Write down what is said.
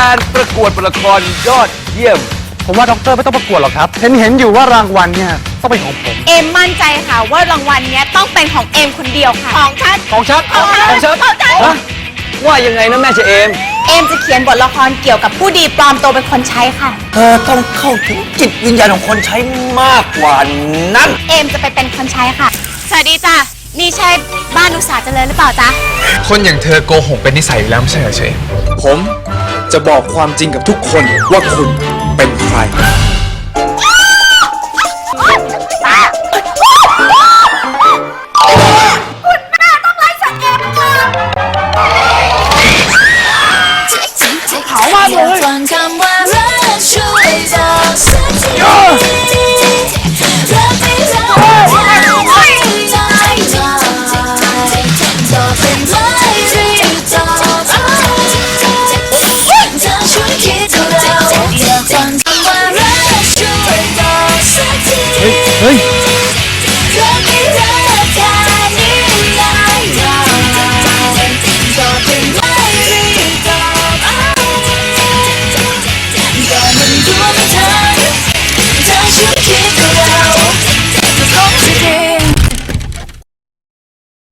การประกวดละครยอดเยี่ยม ผมว่าด็อกเตอร์ไม่ต้องประกวดหรอกครับเห็นเห็นอยู่ว่ารางวัลเนี่ยต้องเป็นของผม เอมมั่นใจค่ะว่ารางวัลเนี้ยต้องเป็นของเอมคนเดียวค่ะ ของฉัน ของชัดของฉันของชัดของฉันฮะว่ายังไงนะแม่เจเอม เอมจะเขียนบทละครเกี่ยวกับผู้ดีปลอมตัวเป็นคนใช้ค่ะ เธอต้องเข้าถึงจิตวิญญาณของคนใช้มากกว่านั้น เอมจะไปเป็นคนใช้ค่ะ สวัสดีจ้ะ นี่ใช่บ้านอุตสาหเจริญหรือเปล่าจ๊ะ คนอย่างเธอโกหกเป็นนิสัยอยู่แล้วไม่ใช่เหรอเชฟผม จะบอกความจริงกับทุกคนว่าคุณเป็นใครคุณแม่ต้องไล่ฉันเองเลยเขามาเลย เฮ้ย